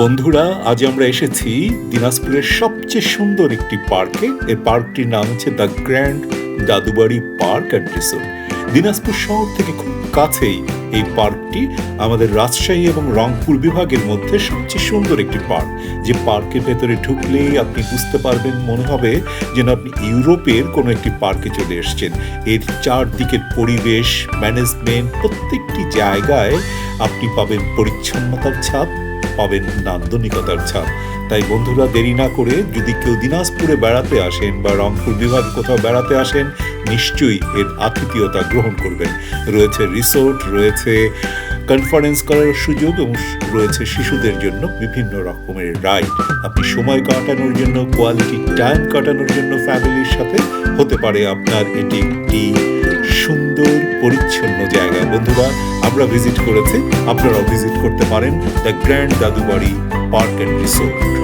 বন্ধুরা, আজ আমরা এসেছি দিনাজপুরের সবচেয়ে সুন্দর একটি পার্কে। এই পার্কটির নাম হচ্ছে the grand Dadubari park and resort. Dinajpur শহর থেকে খুব কাছেই এই পার্কটি আমাদের রাজশাহী এবং রংপুর বিভাগের মধ্যে সবচেয়ে সুন্দর একটি পার্ক। যে পার্কের ভেতরে ঢুকলেই আপনি বুঝতে পারবেন, মনে হবে যেন আপনি ইউরোপের কোনো একটি পার্কে চলে এসেছেন। এর চারদিকের পরিবেশ ম্যানেজমেন্ট প্রত্যেকটি জায়গায় আপনি পাবেন পরিচ্ছন্নতার ছাপ পাবেন নান্দনিকতার ছাপ। তাই বন্ধুরা, দেরি না করে যদি কেউ দিনাজপুরে বেড়াতে আসেন বা রংপুর বিভাগ কোথাও বেড়াতে আসেন, নিশ্চয়ই এর আতিথেয়তা গ্রহণ করবেন। রয়েছে রিসোর্ট, রয়েছে কনফারেন্স করার সুযোগ এবং রয়েছে শিশুদের জন্য বিভিন্ন রকমের রাইড আপনি সময় কাটানোর জন্য কোয়ালিটি টাইম কাটানোর জন্য ফ্যামিলির সাথে হতে পারে আপনার এটি একটি সুন্দর, পরিচ্ছন্ন জায়গা। বন্ধুরা আমরা ভিজিট করেছি আপনারাও ভিজিট করতে পারেন the grand Dadubari park and resort